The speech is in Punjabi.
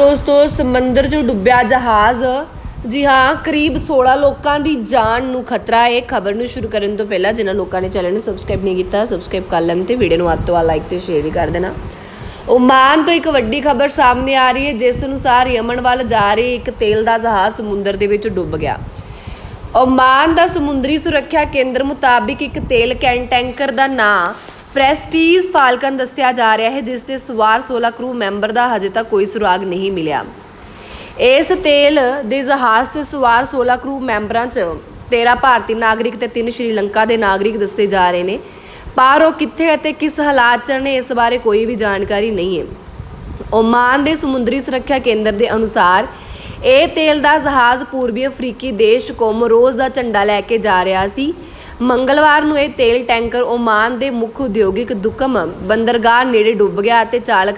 ਦੋਸਤੋ, ਸਮੁੰਦਰ 'ਚ ਡੁੱਬਿਆ ਜਹਾਜ਼। ਜੀ ਹਾਂ, ਕਰੀਬ 16 ਲੋਕਾਂ ਦੀ ਜਾਨ ਨੂੰ ਖਤਰਾ ਹੈ। ਖਬਰ ਨੂੰ ਸ਼ੁਰੂ ਕਰਨ ਤੋਂ ਪਹਿਲਾਂ ਜਿਨ੍ਹਾਂ ਲੋਕਾਂ ਨੇ ਚੈਨਲ ਨੂੰ ਸਬਸਕ੍ਰਾਈਬ ਨਹੀਂ ਕੀਤਾ, ਸਬਸਕ੍ਰਾਈਬ ਕਰ ਲੈਣ ਤੇ ਵੀਡੀਓ ਨੂੰ ਵੱਧ ਤੋਂ ਵੱਧ ਲਾਈਕ ਤੇ ਸ਼ੇਅਰ ਵੀ ਕਰ ਦੇਣਾ। ਓਮਾਨ ਤੋਂ ਇੱਕ ਵੱਡੀ ਖਬਰ ਸਾਹਮਣੇ ਆ ਰਹੀ ਹੈ, ਜਿਸ ਅਨੁਸਾਰ ਯਮਨ ਵੱਲ ਜਾ ਰਹੇ ਇੱਕ ਤੇਲ ਦਾ ਜਹਾਜ਼ ਸਮੁੰਦਰ ਦੇ ਵਿੱਚ ਡੁੱਬ ਗਿਆ। ਓਮਾਨ ਦਾ ਸਮੁੰਦਰੀ ਸੁਰੱਖਿਆ ਕੇਂਦਰ ਮੁਤਾਬਿਕ ਇੱਕ ਤੇਲ ਕੈਨ ਟੈਂਕਰ ਦਾ ਨਾਂ ਪ੍ਰੈਸਟੀਜ ਫਾਲਕਨ ਦੱਸਿਆ ਜਾ ਰਿਹਾ ਹੈ, ਜਿਸ ਦੇ ਸਵਾਰ 16 ਕਰੂ ਮੈਂਬਰ ਦਾ ਹਜੇ ਤੱਕ ਕੋਈ ਸੁਰਾਗ ਨਹੀਂ ਮਿਲਿਆ। ਇਸ ਤੇਲ ਦੇ ਜਹਾਜ਼ 'ਚ ਸਵਾਰ 16 ਕਰੂ ਮੈਂਬਰਾਂ 'ਚ 13 ਭਾਰਤੀ ਨਾਗਰਿਕ ਤੇ 3 ਸ਼੍ਰੀਲੰਕਾ ਦੇ ਨਾਗਰਿਕ ਦੱਸੇ ਜਾ ਰਹੇ ਨੇ। ਪਰ ਉਹ ਕਿੱਥੇ ਅਤੇ ਕਿਸ ਹਾਲਾਤ 'ਚ ਨੇ, ਇਸ ਬਾਰੇ ਕੋਈ ਵੀ ਜਾਣਕਾਰੀ ਨਹੀਂ ਹੈ। ਓਮਾਨ ਦੇ ਸਮੁੰਦਰੀ ਸੁਰੱਖਿਆ ਕੇਂਦਰ ਦੇ ਅਨੁਸਾਰ ਇਹ ਤੇਲ ਦਾ ਜਹਾਜ਼ ਪੂਰਬੀ ਅਫਰੀਕੀ ਦੇਸ਼ ਕੋਮੋਰੋਜ਼ ਦਾ ਝੰਡਾ ਲੈ ਕੇ ਜਾ ਰਿਹਾ ਸੀ। ਮੰਗਲਵਾਰ ਨੂੰ ਇਹ ਤੇਲ ਟੈਂਕਰ ਓਮਾਨ ਦੇ ਮੁੱਖ ਉਦਯੋਗਿਕ ਦੁਕਮ ਬੰਦਰਗਾਹ ਨੇੜੇ ਡੁੱਬ ਗਿਆ ਅਤੇ ਚਾਲਕ